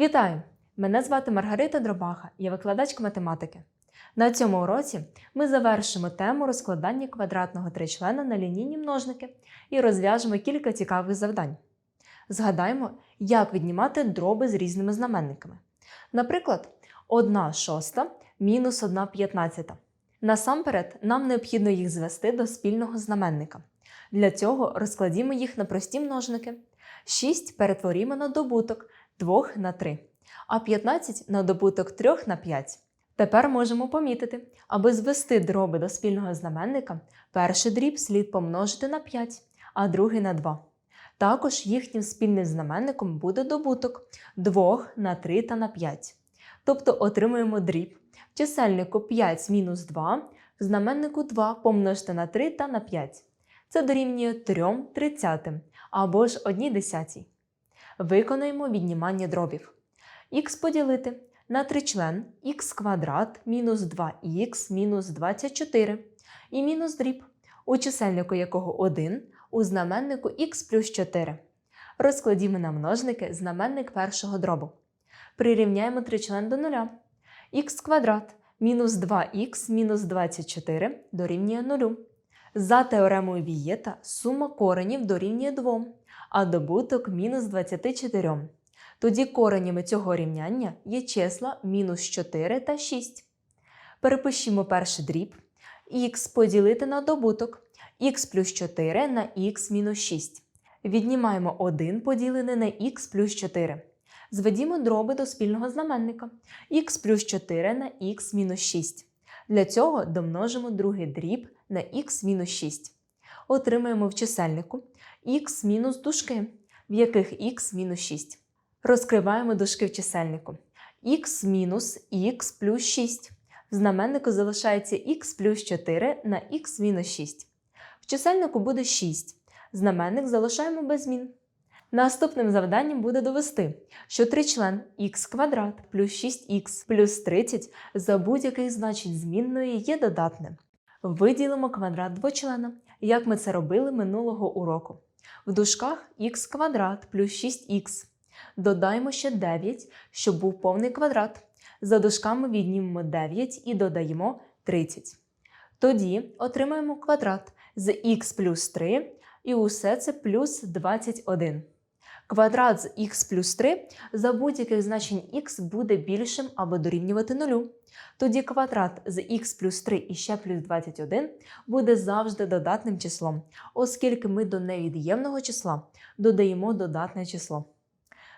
Вітаю! Мене звати Маргарита Дробаха, я викладачка математики. На цьому уроці ми завершимо тему розкладання квадратного тричлена на лінійні множники і розв'яжемо кілька цікавих завдань. Згадаємо, як віднімати дроби з різними знаменниками. Наприклад, 1 шоста мінус 1 п'ятнадцята. Насамперед, нам необхідно їх звести до спільного знаменника. Для цього розкладімо їх на прості множники. 6 перетворімо на добуток 2 на 3, а 15 на добуток 3 на 5. Тепер можемо помітити, аби звести дроби до спільного знаменника, перший дріб слід помножити на 5, а другий на 2. Також їхнім спільним знаменником буде добуток 2 на 3 та на 5. Тобто отримуємо дріб в чисельнику 5 мінус 2, в знаменнику 2 помножити на 3 та на 5. Це дорівнює 3 тридцятим або ж 1 десятій. Виконуємо віднімання дробів. Х поділити на тричлен х квадрат мінус 2х мінус 24 і мінус дріб, у чисельнику якого 1, у знаменнику х плюс 4. Розкладімо на множники знаменник першого дробу. Прирівняємо тричлен до нуля. х квадрат мінус 2х мінус 24 дорівнює 0. За теоремою Вієта сума коренів дорівнює 2, а добуток мінус 24. Тоді коренями цього рівняння є числа мінус 4 та 6. Перепишімо перший дріб. х поділити на добуток х плюс 4 на х мінус 6. Віднімаємо 1 поділене на х плюс 4. Зведімо дроби до спільного знаменника х плюс 4 на х мінус 6. Для цього домножимо другий дріб на х мінус 6. Отримаємо в чисельнику х мінус дужки, в яких х мінус 6. Розкриваємо дужки в чисельнику. х мінус х плюс 6. В знаменнику залишається х плюс 4 на х мінус 6. В чисельнику буде 6. Знаменник залишаємо без змін. Наступним завданням буде довести, що тричлен х квадрат плюс 6х плюс 30 за будь-яких значень змінної є додатним. Виділимо квадрат двочлена, як ми це робили минулого уроку. В дужках х квадрат плюс 6х. Додаємо ще 9, щоб був повний квадрат. За дужками віднімемо 9 і додаємо 30. Тоді отримаємо квадрат з х плюс 3 і усе це плюс 21. Квадрат з х плюс 3 за будь-яких значень х буде більшим або дорівнювати нулю. Тоді квадрат з х плюс 3 і ще плюс 21 буде завжди додатним числом, оскільки ми до невід'ємного числа додаємо додатне число.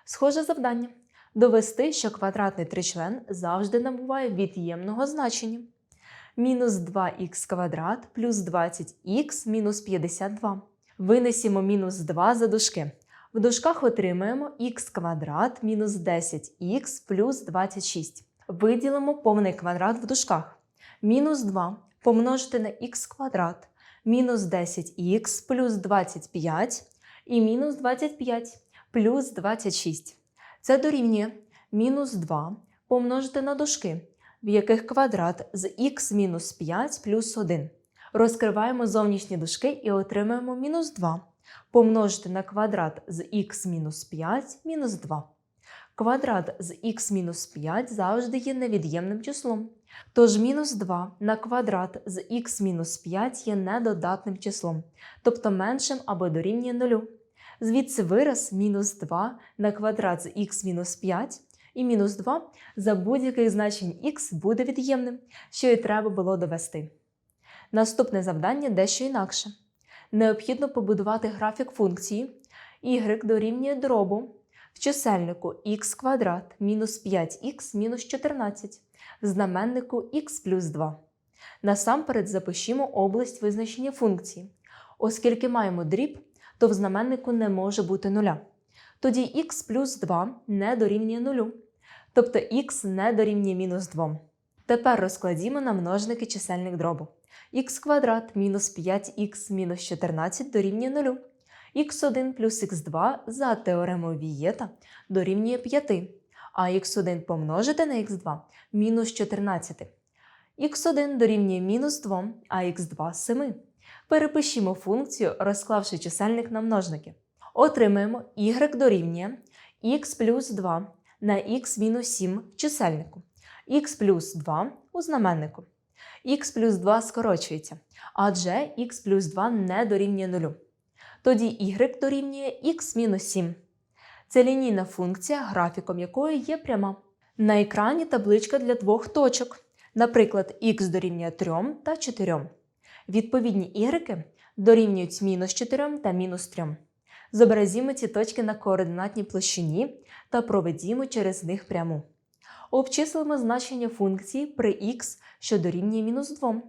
Схоже завдання довести, що квадратний тричлен завжди набуває від'ємного значення. Мінус 2х квадрат плюс 20х мінус 52. Винесімо мінус 2 за дужки. В дужках отримаємо х квадрат мінус 10х плюс 26. Виділимо повний квадрат в дужках. Мінус 2 помножити на х квадрат мінус 10х плюс 25 і мінус 25 плюс 26. Це дорівнює мінус 2 помножити на дужки, в яких квадрат з х мінус 5 плюс 1. Розкриваємо зовнішні дужки і отримаємо мінус 2 помножити на квадрат з х мінус 5 мінус 2. Квадрат з х мінус 5 завжди є невід'ємним числом. Тож мінус 2 на квадрат з х мінус 5 є недодатним числом, тобто меншим або дорівнює 0. Звідси вираз мінус 2 на квадрат з х мінус 5 і мінус 2 за будь-яких значень х буде від'ємним, що і треба було довести. Наступне завдання дещо інакше. Необхідно побудувати графік функції y дорівнює дробу в чисельнику х квадрат мінус 5х мінус 14 в знаменнику х плюс 2. Насамперед запишімо область визначення функції. Оскільки маємо дріб, то в знаменнику не може бути нуля. Тоді х плюс 2 не дорівнює нулю, тобто х не дорівнює мінус 2. Тепер розкладімо на множники чисельник дробу. х квадрат мінус 5х мінус 14 дорівнює 0. х1 плюс х2 за теоремою Вієта дорівнює 5, а х1 помножити на х2 мінус 14. х1 дорівнює мінус 2, а х2 7. Перепишімо функцію, розклавши чисельник на множники. Отримаємо y дорівнює х плюс 2 на х мінус 7 в чисельнику, х плюс 2 у знаменнику. х плюс 2 скорочується, адже х плюс 2 не дорівнює 0. Тоді y дорівнює х мінус 7. Це лінійна функція, графіком якої є пряма. На екрані табличка для двох точок, наприклад, х дорівнює 3 та 4. Відповідні y дорівнюють мінус 4 та мінус 3. Зобразімо ці точки на координатній площині та проведімо через них пряму. Обчислимо значення функції при х, що дорівнює мінус 2.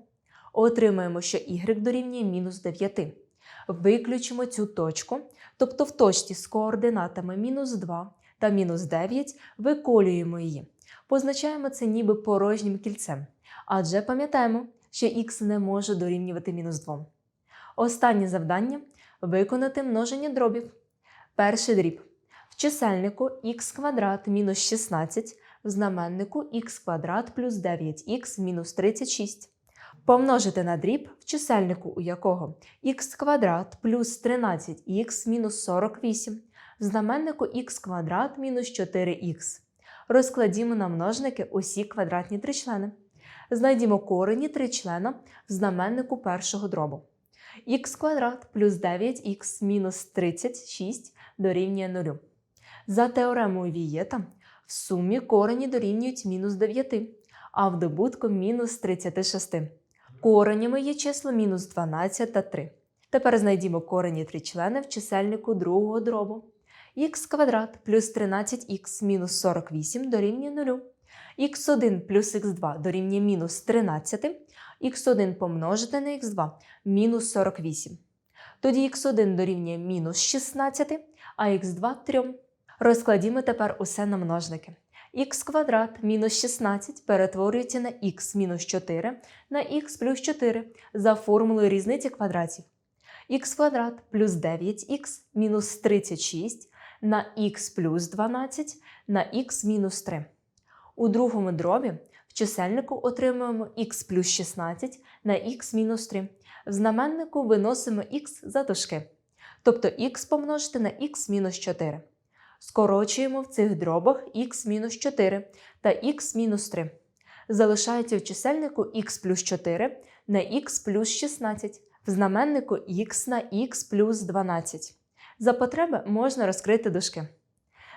Отримаємо, що y дорівнює мінус 9. Виключимо цю точку, тобто в точці з координатами мінус 2 та мінус 9 виколюємо її. Позначаємо це ніби порожнім кільцем, адже пам'ятаємо, що х не може дорівнювати мінус 2. Останнє завдання виконати множення дробів. Перший дріб. В чисельнику х квадрат мінус 16, в знаменнику х квадрат плюс 9х мінус 36. Помножити на дріб, в чисельнику у якого х квадрат плюс 13х мінус 48, в знаменнику х квадрат мінус 4х. Розкладімо на множники усі квадратні тричлени. Знайдімо корені тричлена в знаменнику першого дробу. х квадрат плюс 9х мінус 36 дорівнює 0. За теоремою Вієта в сумі корені дорівнюють мінус 9, а в добутку мінус 36. Коренями є число мінус 12 та 3. Тепер знайдімо корені тричлени в чисельнику другого дробу. х квадрат плюс 13х мінус 48 дорівнює 0. х1 плюс х2 дорівнює мінус 13, х1 помножити на х2 мінус 48. Тоді х1 дорівнює мінус 16, а х2 3. Розкладімо тепер усе на множники. х квадрат мінус 16 перетворюється на х мінус 4 на х плюс 4 за формулою різниці квадратів. х квадрат плюс 9х мінус 36 на х плюс 12 на х мінус 3. У другому дробі в чисельнику отримуємо х плюс 16 на х мінус 3. В знаменнику виносимо х за дужки, тобто х помножити на х мінус 4. Скорочуємо в цих дробах х-4 та х-3. Залишається в чисельнику х плюс 4 на х плюс 16, в знаменнику х на х плюс 12. За потреби можна розкрити дужки.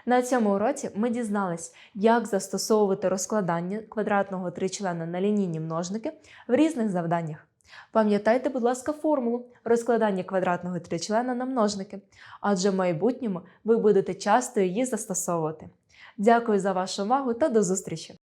На цьому уроці ми дізнались, як застосовувати розкладання квадратного тричлена на лінійні множники в різних завданнях. Пам'ятайте, будь ласка, формулу розкладання квадратного тричлена на множники, адже в майбутньому ви будете часто її застосовувати. Дякую за вашу увагу та до зустрічі!